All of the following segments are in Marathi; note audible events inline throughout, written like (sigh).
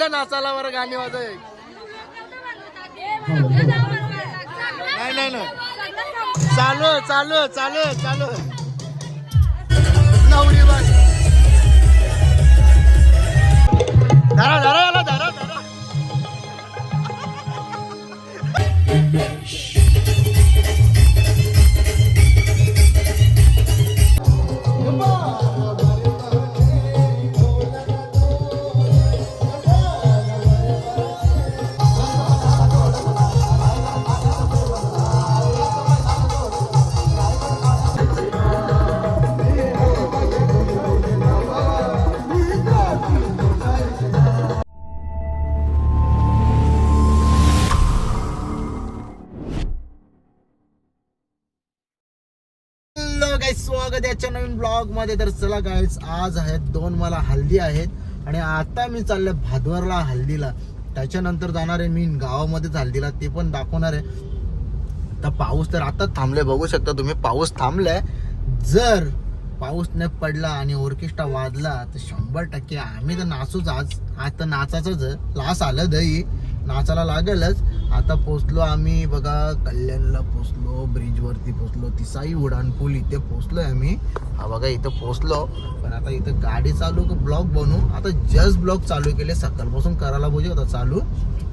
पहिल्या नाचाला बरं गाणी वाजय नाही नाही नाही. चालू चालू चालू चालू नवरी बस धरा धरा धरा धरा. ब्लॉगमध्ये तर चला गाईस आज आहेत दोन मला हल्दी आहेत आणि आता मी चालले भादवरला हल्दीला. त्याच्यानंतर जाणार आहे मी गावामध्येच हल्दीला ते पण दाखवणार आहे. तर पाऊस तर आता थांबले बघू शकता तुम्ही पाऊस थांबलाय. जर पाऊस नाही पडला आणि ऑर्केस्ट्रा वाजला तर शंभर टक्के आम्ही तर नाचूच आज. आज तर नाचाच लास आलं दही नाचायला लागेलच. आता पोचलो आम्ही बघा कल्याणला पोचलो ब्रिज वरती पोचलो तिसाई उडाणपूल इथे पोचलोय आम्ही. हा बघा इथं पोचलो. पण आता इथं गाडी चालू ब्लॉक बनवू आता जस्ट ब्लॉक चालू केले सकाळपासून करायला पाहिजे होता चालू.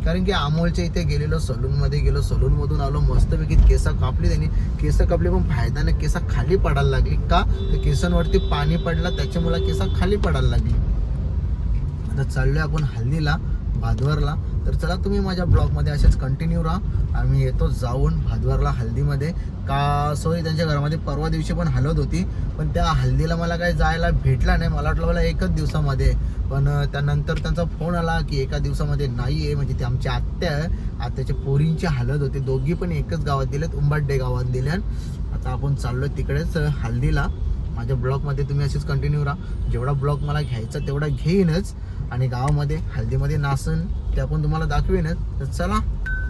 कारण की अमोलच्या इथे गेलेलो सलून मध्ये गेलो सलून मधून आलो मस्तपैकी केस कापली त्यांनी. केस कापली पण फायदा केस खाली पडायला लागली. का? तर केसांवरती पाणी पडला त्याच्यामुळे केस खाली पडायला लागली. आता चाललोय आपण हल्दीला भादवरला तर चला तुम्ही माझ्या ब्लॉगमध्ये असेच कंटिन्यू राहा. आम्ही येतो जाऊन भादवरला हल्दीमध्ये. का सोय त्यांच्या घरामध्ये परवा दिवशी पण हलत होती पण त्या हल्दीला मला काही जायला भेटला नाही. मला वाटलं मला एकच दिवसामध्ये. पण त्यानंतर त्यांचा फोन आला की एका दिवसामध्ये नाही आहे म्हणजे ते आमच्या आत्या आहे. आत्याच्या पोरींची हालत होती. दोघी पण एकच गावात दिलेत उंबाड्डे गावात दिल्यात आता आपण चाललोय तिकडेच हल्दीला. माझ्या ब्लॉगमध्ये तुम्ही असेच कंटिन्यू राहा. जेवढा ब्लॉग मला घ्यायचा तेवढा घेईनच. आणि गावामध्ये हल्दीमध्ये नासन ते आपण तुम्हाला दाखवेनच तर चला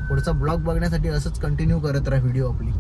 पुढचा ब्लॉग बघण्यासाठी असंच कंटिन्यू करत राहा व्हिडिओ आपली.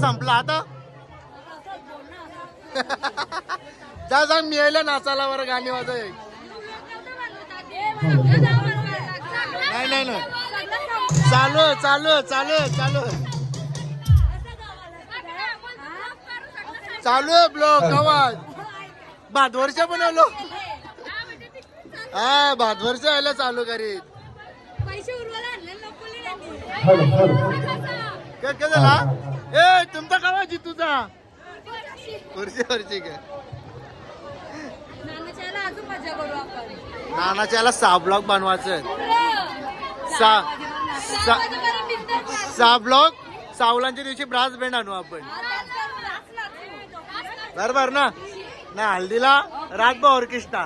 संपला आता? (laughs) जा जा मिळाल्या नाचायला बरं गाणी वाजव नाही नाही नाही. चालू चालू चालू चालू चालू आहे ब्लॉक आवाज भातवरच्या बनवलो हा भातवरच्या यायला चालू करीत. काय झाला ए तुमचा कावाची तुझा खुर्ची खुर्ची काय? नानाच्या याला सहा ब्लॉक बनवायचं सा- सा- सहा ब्लॉक सावलांच्या दिवशी ब्रास बँड आणू आपण. बरोबर ना? ना हल्दीला रातभर ऑर्केस्ट्रा.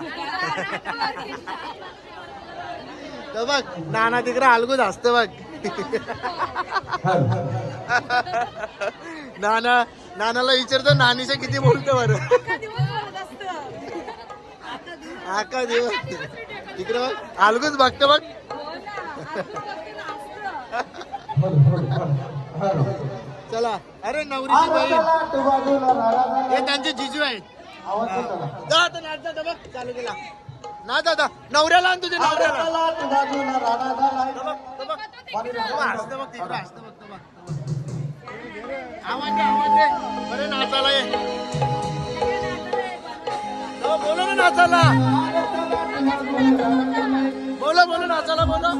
तर बघ नाना तिकडे अलगूच असतं बघ. (laughs) नाना नानाला विचारतो नानीच्या किती बोलतो बरं? अख्खा दिवस बोलत असतं. आका दिवस तिकडे बघ अलगूच बघतो बघ. हो. चला अरे नवरीची बहीण. हे त्यांचे जिजू आहेत. जा आता नाच जा बघ चालू केला. ना दादा नवऱ्याला आण तुझ्या नवऱ्याला. आवाज दे आवाज दे. बरे नाचायला ये. हो, बोलो ना नाचायला. बोलो बोलो नाचायला बोलो.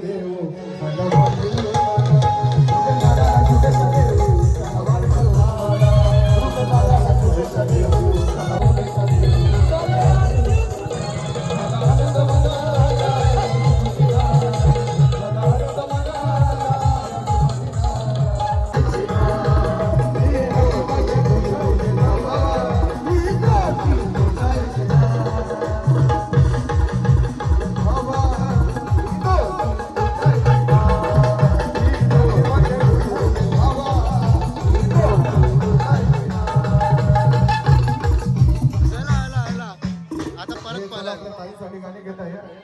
Thank you. परत पाला ताईसाठी गाणी घेत आहे.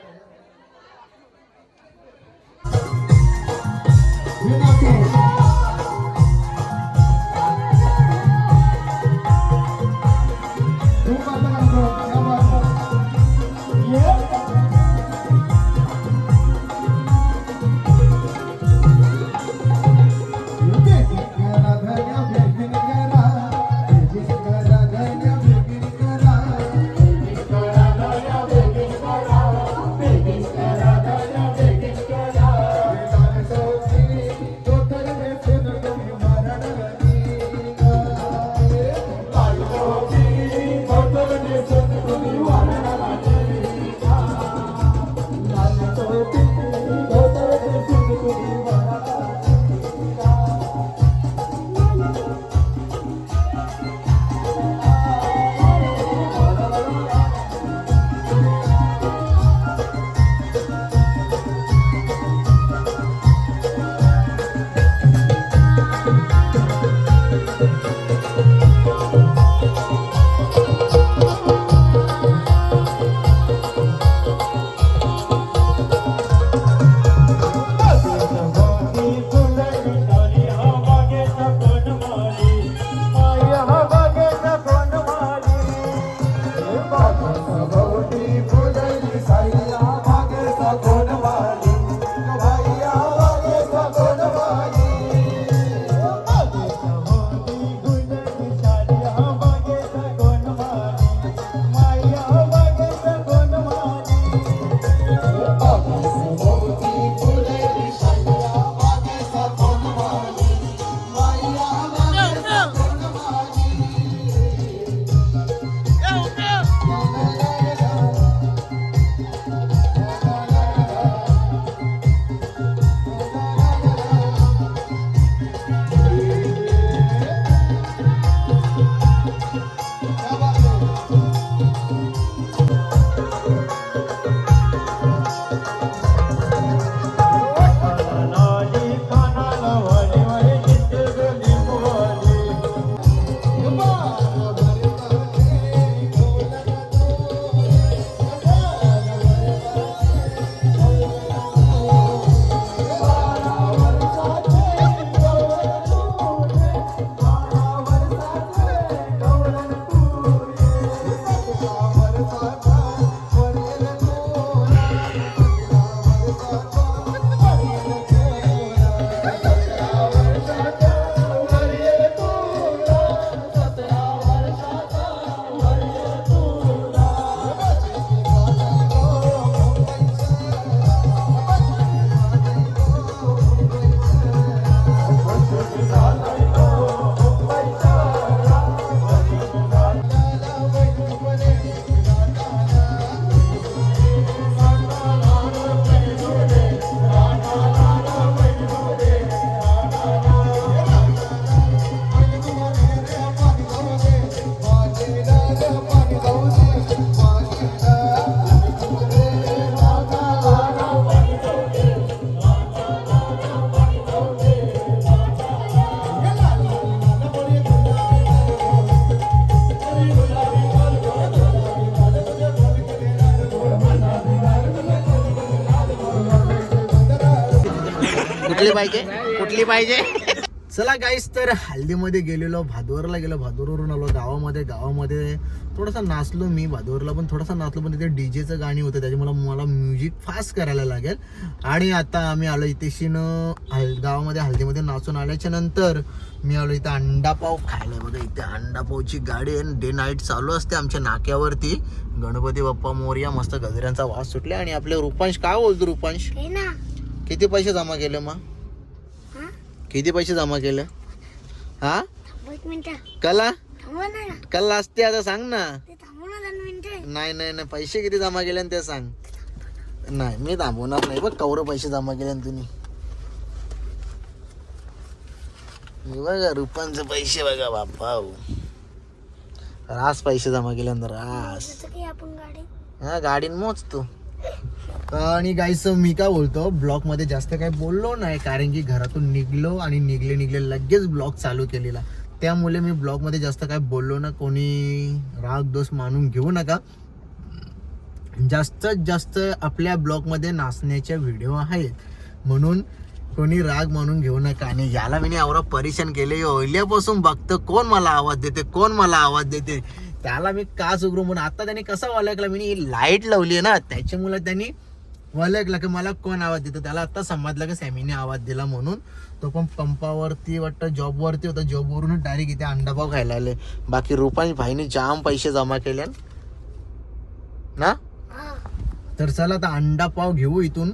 पाहिजे? कुठली पाहिजे? चला गाईस तर हल्दीमध्ये गेलेलो भादवरला गेलो भादवरवरून आलो गावामध्ये. गावामध्ये थोडासा नाचलो मी भादवरला पण थोडासा नाचलो पण तिथे डीजेचं गाणी होतं त्याच्यामुळे मला म्युझिक फास्ट करायला लागेल. आणि आता आम्ही आलो इथेशीन हल गावामध्ये हल्दीमध्ये नाचून आल्याच्यानंतर मी आलो इथं अंडापाव खायला. बघा इथे अंडापावची गाडी आहे. डे नाईट चालू असते आमच्या नाक्यावरती. गणपती बाप्पा मोर्या मस्त गजऱ्यांचा वास सुटले आणि आपले रुपांश काय बोलतो रुपांश? हे ना. किती पैसे जमा केले मग? किती पैसे जमा केले? हा? कला? कला असते आता सांग ना. नाही नाही नाही. पैसे किती जमा केले ते सांग. नाही मी थांबवणार नाही बघ. कवर पैसे जमा केले तुम्ही. बघा रुपांचे पैसे बघा बाप्पा. रास पैसे जमा केले रास. की आपण गाडी? हा गाडीन मोज तू आणि गाईस मी काय बोलतो? ब्लॉगमध्ये जास्त काही बोललो नाही कारण की घरातून निघलो आणि निघले निघले लगेच ब्लॉग चालू केलेला. त्यामुळे मी ब्लॉगमध्ये जास्त काय बोललो ना कोणी राग दोष मानून घेऊ नका. जास्तीत जास्त आपल्या ब्लॉगमध्ये नाचण्याचे व्हिडिओ आहेत. म्हणून कोणी राग मानून घेऊ नका. आणि याला मी एवढा परेशान केले. ओल्यापासून बघतो कोण मला आवाज देते कोण मला आवाज देते? त्याला मी का सुगरू म्हणून आता त्याने कसा ओळखला मी लाइट लावली आहे ना त्याच्यामुळे त्यांनी ओळखला की मला कोण आवाज देतो? त्याला आता समजलं की सॅमीने आवाज दिला म्हणून. तो पण पंपावरती वाटतं जॉबवरती होता. जॉबवरूनच डायरेक्ट इथे अंडापाव खायला आले. बाकी रुपांश भाईने जाम पैसे जमा केले. ना? तर चला आता अंडा पाव घेऊ इथून.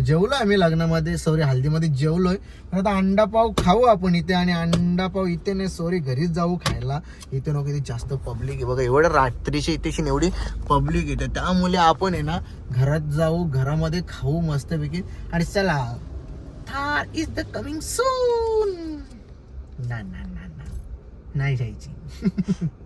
जेवलो आम्ही लग्नामध्ये सॉरी हल्दीमध्ये जेवलोय. पण आता अंडा पाव खाऊ आपण इथे आणि अंडा पाव इथे नाही सॉरी घरीच जाऊ खायला. इथे नको इथे जास्त पब्लिक आहे. बघा एवढं रात्रीची इथेशी एवढी पब्लिक येते त्यामुळे आपण आहे ना घरात जाऊ घरामध्ये खाऊ मस्तपैकी. आणि चला Thar is the coming soon ना ना ना ना. नाही जायची. (laughs)